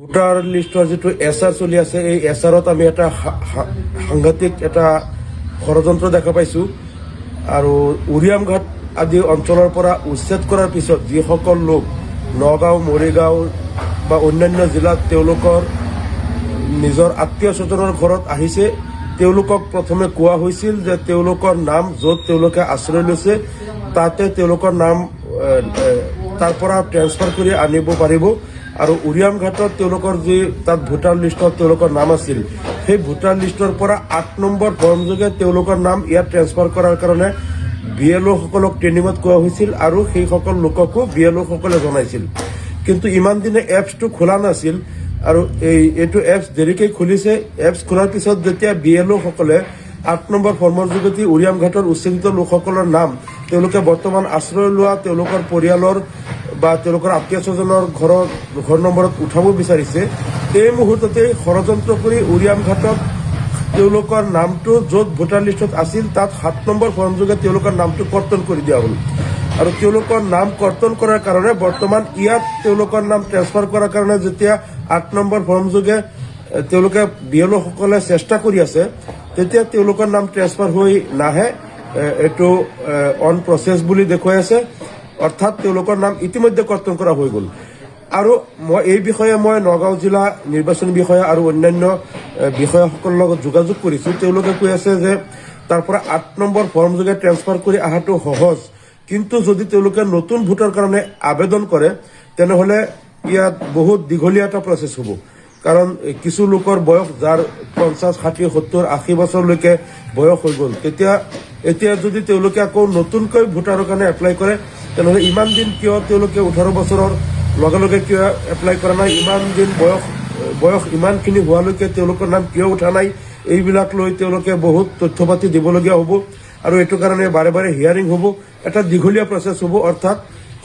Voter লিষ্টৰ যিটো এছ আৰ চলি আছে। এই এছ আৰত আমি এটা সাংঘাতিক এটা ষড়যন্ত্ৰ দেখা পাইছোঁ। আৰু উৰিয়াম ঘাট আদি অঞ্চলৰ পৰা উচ্ছেদ কৰাৰ পিছত যিসকল লোক নগাঁও, মৰিগাঁও বা অন্যান্য জিলাত তেওঁলোকৰ নিজৰ আত্মীয় স্বজনৰ ঘৰত আহিছে, তেওঁলোকক প্ৰথমে কোৱা হৈছিল যে তেওঁলোকৰ নাম য'ত তেওঁলোকে আশ্ৰয় লৈছে, তাতে তেওঁলোকৰ নাম তাৰ পৰা ট্ৰেন্সফাৰ কৰি আনিব পাৰিব। আৰু উৰিয়াম ঘাটত তেওঁলোকৰ যি তাত ভোটাৰ লিষ্টত তেওঁলোকৰ নাম আছিল, সেই ভোটাৰ লিষ্টৰ পৰা আঠ নম্বৰ ফৰ্মযোগে তেওঁলোকৰ নাম ইয়াত ট্ৰেন্সফাৰ কৰাৰ কাৰণে বি এল অ'সকলক ট্ৰেইনিঙত কোৱা হৈছিল আৰু সেইসকল লোককো বি এল অ'সকলে জনাইছিল। কিন্তু ইমান দিনে এপছটো খোলা নাছিল আৰু এই, এইটো এপছ দেৰিকৈ খুলিছে। এপছ খোলাৰ পিছত যেতিয়া বি এল অ'সকলে আঠ নম্বৰ ফৰ্মৰ যোগেদি উৰিয়াম ঘাটৰ উচ্ছেদিত লোকসকলৰ নাম তেওঁলোকে বৰ্তমান আশ্ৰয় লোৱা তেওঁলোকৰ পৰিয়ালৰ বা তেওঁলোকৰ আত্মীয় স্বজনৰ ঘৰৰ ঘৰ নম্বৰত উঠাব বিচাৰিছে, এই মুহূৰ্ততে ষড়যন্ত্ৰ কৰি উৰিয়াম ঘাটত তেওঁলোকৰ নামটো য'ত ভোটাৰ লিষ্টত আছিল, তাত সাত নম্বৰ ফৰ্মযোগে তেওঁলোকৰ নামটো কৰ্তন কৰি দিয়া হ'ল। আৰু তেওঁলোকৰ নাম কৰ্তন কৰাৰ কাৰণে বৰ্তমান ইয়াত তেওঁলোকৰ নাম ট্ৰেন্সফাৰ কৰাৰ কাৰণে যেতিয়া আঠ নম্বৰ ফৰ্মযোগে তেওঁলোকে বি চেষ্টা কৰি আছে, তেতিয়া তেওঁলোকৰ নাম ট্ৰেন্সফাৰ হৈ নাহে। এইটো অন প্ৰচেছ বুলি দেখুৱাই আছে। অৰ্থাৎ তেওঁলোকৰ নাম ইতিমধ্যে কৰ্তন কৰা হৈ গ'ল। আৰু মই এই বিষয়ে মই নগাঁও জিলা নিৰ্বাচন বিষয়া আৰু অন্যান্য বিষয়াসকলৰ লগত যোগাযোগ কৰিছোঁ। তেওঁলোকে কৈ আছে যে তাৰ পৰা আঠ নম্বৰ ফৰ্মযোগে ট্ৰেন্সফাৰ কৰি অহাটো সহজ। কিন্তু যদি তেওঁলোকে নতুন ভোটৰ কাৰণে আবেদন কৰে, তেনেহ'লে ইয়াত বহুত দীঘলীয়া এটা প্ৰচেছ হ'ব। কাৰণ কিছু লোকৰ বয়স যাৰ পঞ্চাছ, ষাঠি, সত্তৰ, আশী বছৰলৈকে বয়স হৈ গ'ল। তেতিয়া, এতিয়া যদি তেওঁলোকে আকৌ নতুনকৈ ভোটাৰৰ কাৰণে এপ্লাই কৰে, তেনেহ'লে ইমান দিন কিয় তেওঁলোকে ওঠৰ বছৰৰ লগে লগে কিয় এপ্লাই কৰা নাই, ইমান দিন বয়স বয়স ইমানখিনি হোৱালৈকে তেওঁলোকৰ নাম কিয় উঠা নাই, এইবিলাক লৈ তেওঁলোকে বহুত তথ্য পাতি দিবলগীয়া হ'ব আৰু এইটো কাৰণে বাৰে বাৰে হিয়াৰিং হ'ব, এটা দীঘলীয়া প্ৰচেছ হ'ব, অৰ্থাৎ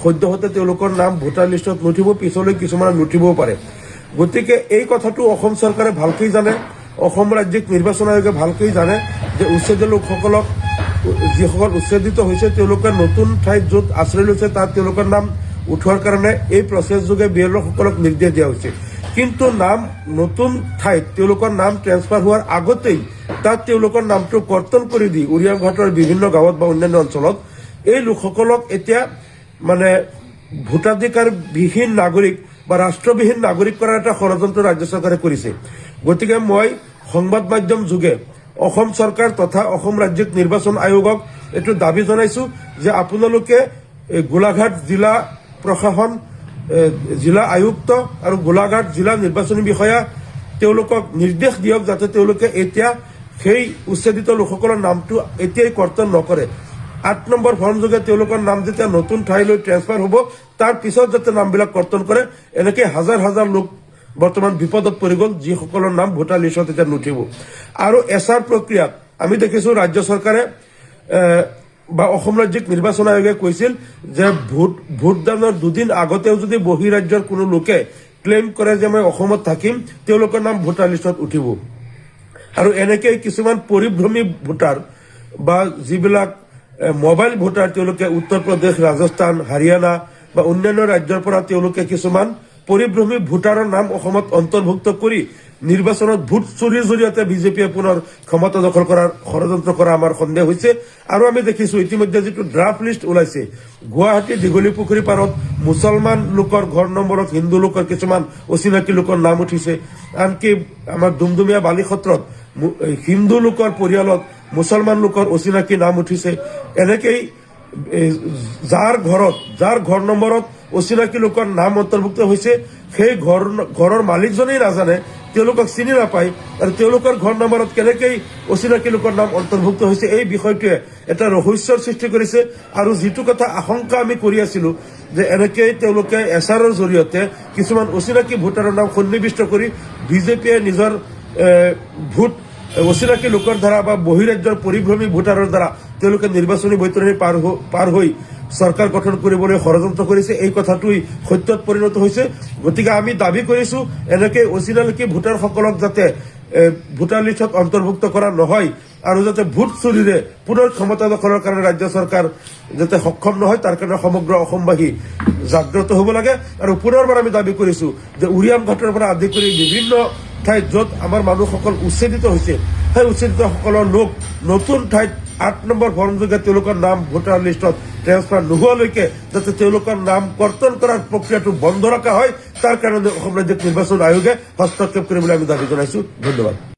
সদ্যহতে তেওঁলোকৰ নাম ভোটাৰ লিষ্টত নুঠিব, পিছলৈ কিছুমান নুঠিবও পাৰে। গতিকে এই কথাটো অসম চৰকাৰে ভালকৈ জানে। অসম ৰাজ্যিক নিৰ্বাচন আয়োগে ভালকৈ জানে যে উচ্ছেদিত লোকসকলক, যিসকল উচ্ছেদিত হৈছে, তেওঁলোকে নতুন ঠাইত য'ত আশ্ৰয় লৈছে, তাত তেওঁলোকৰ নাম উঠোৱাৰ কাৰণে এই প্ৰচেছ যোগে বি এল নিৰ্দেশ দিয়া হৈছে। কিন্তু নাম, নতুন ঠাইত তেওঁলোকৰ নাম ট্ৰেন্সফাৰ হোৱাৰ আগতেই তাত তেওঁলোকৰ নামটো কৰ্তন কৰি দি উৰিয়াম ঘাটৰ বিভিন্ন গাঁৱত বা অন্যান্য অঞ্চলত এই লোকসকলক এতিয়া মানে ভোটাধিকাৰ বিহীন নাগৰিক বা ৰাষ্ট্ৰবিহীন নাগৰিক কৰাৰ এটা ষড়যন্ত্ৰ ৰাজ্য চৰকাৰে কৰিছে। গতিকে মই সংবাদ মাধ্যম যোগে অসম চৰকাৰ তথা অসম ৰাজ্যিক নিৰ্বাচন আয়োগক এইটো দাবি জনাইছো যে আপোনালোকে গোলাঘাট জিলা প্ৰশাসন জিলা আয়ুক্ত আৰু গোলাঘাট জিলা নিৰ্বাচনী বিষয়া তেওঁলোকক নিৰ্দেশ দিয়ক যাতে তেওঁলোকে এতিয়া সেই উচ্ছেদিত লোকসকলৰ নামটো এতিয়াই কৰ্তন নকৰে। আঠ নম্বৰ ফৰ্মযোগে তেওঁলোকৰ নাম যেতিয়া নতুন ঠাইলৈ ট্ৰেন্সফাৰ হ'ব, তাৰ পিছত যাতে নামবিলাক কৰ্তন কৰে, এনেকৈ হাজাৰ হাজাৰ লোক বৰ্তমান বিপদত পৰি গ'ল, যিসকলৰ নাম ভোটাৰ লিষ্টত এতিয়া নুঠিব। আৰু এছাৰ প্ৰক্ৰিয়াত আমি দেখিছোঁ ৰাজ্য চৰকাৰে বা অসম ৰাজ্যিক নিৰ্বাচন আয়োগে কৈছিল যে ভোট, ভোটদানৰ দুদিন আগতেও যদি বহিৰাজ্যৰ কোনো লোকে ক্লেইম কৰে যে মই অসমত থাকিম, তেওঁলোকৰ নাম ভোটাৰ লিষ্টত উঠিব। আৰু এনেকৈ কিছুমান পৰিভ্ৰমী ভোটাৰ বা যিবিলাক মোবাইল ভোটাৰ তেওঁলোকে উত্তৰ প্ৰদেশ, ৰাজস্থান, হাৰিয়ানা বা অন্যান্য ৰাজ্যৰ পৰা তেওঁলোকে কিছুমান পৰিভ্ৰমী ভোটাৰৰ নাম অসমত অন্তৰ্ভুক্ত কৰি নিৰ্বাচনত ভোট চুৰিৰ জৰিয়তে বিজেপিয়ে পুনৰ ক্ষমতা দখল কৰাৰ ষড়যন্ত্ৰ কৰা আমাৰ সন্দেহ হৈছে। আৰু আমি দেখিছো, ইতিমধ্যে যিটো ড্ৰাফট লিষ্ট ওলাইছে গুৱাহাটী দীঘলী পুখুৰী পাৰত মুছলমান লোকৰ ঘৰ নম্বৰত হিন্দু লোকৰ কিছুমান অচিনাকি লোকৰ নাম উঠিছে। আনকি আমাৰ ডুমডুমীয়া বালি সত্ৰত হিন্দু লোকৰ পৰিয়ালত মুছলমান লোকৰ অচিনাকি নাম উঠিছে? এনেকেই যাৰ ঘৰত, যাৰ ঘৰ নম্বৰত অচিনাকি লোকৰ নাম অন্তৰ্ভুক্ত হৈছে, সেই ঘৰ, ঘৰৰ মালিকজনেই নাজানে, তেওঁলোকক চিনি নাপায়, আৰু তেওঁলোকৰ ঘৰ নম্বৰত কেনেকৈ অচিনাকি লোকৰ নাম অন্তৰ্ভুক্ত হৈছে, এই বিষয়টোৱে এটা ৰহস্যৰ সৃষ্টি কৰিছে, আৰু যিটো কথা আশংকা আমি কৰি আছিলো, যে এনেকেই তেওঁলোকে এছাৰৰ জৰিয়তে কিছুমান অচিনাকি ভোটাৰৰ নাম সন্নিৱিষ্ট কৰি বিজেপিয়ে নিজৰ ভোট অচিনাকি লোকৰ দ্বাৰা বা বহিৰাজ্যৰ পৰিভ্ৰমী ভোটাৰৰ দ্বাৰা তেওঁলোকে নিৰ্বাচনী বৈতৰণি পাৰ পাৰ হৈ চৰকাৰ গঠন কৰিবলৈ ষড়যন্ত্ৰ কৰিছে, এই কথাটোই সত্যত পৰিণত হৈছে। গতিকে আমি দাবি কৰিছো এনেকে অচিনাকি ভোটাৰসকলক যাতে ভোটাৰ লিষ্টত অন্তৰ্ভুক্ত কৰা নহয় আৰু যাতে ভোট চুৰিৰে পুনৰ ক্ষমতা দখলৰ কাৰণে ৰাজ্য চৰকাৰ যাতে সক্ষম নহয়, তাৰ কাৰণে সমগ্ৰ অসমবাসী জাগ্ৰত হ'ব লাগে। আৰু পুনৰবাৰ আমি দাবি কৰিছো যে উৰিয়াম ঘাটৰ পৰা আদি কৰি বিভিন্ন ঠাইত য'ত আমাৰ মানুহসকল উচ্ছেদিত হৈছে, সেই উচ্ছেদিতসকলৰ লোক নতুন ঠাইত আঠ নম্বৰ ফৰ্মযোগে তেওঁলোকৰ নাম ভোটাৰ লিষ্টত ট্ৰেন্সফাৰ নোহোৱালৈকে যাতে তেওঁলোকৰ নাম কৰ্তন কৰাৰ প্ৰক্ৰিয়াটো বন্ধ ৰখা হয়, তাৰ কাৰণে অসম ৰাজ্যিক নিৰ্বাচন আয়োগে হস্তক্ষেপ কৰিবলৈ আমি দাবি জনাইছো। ধন্যবাদ।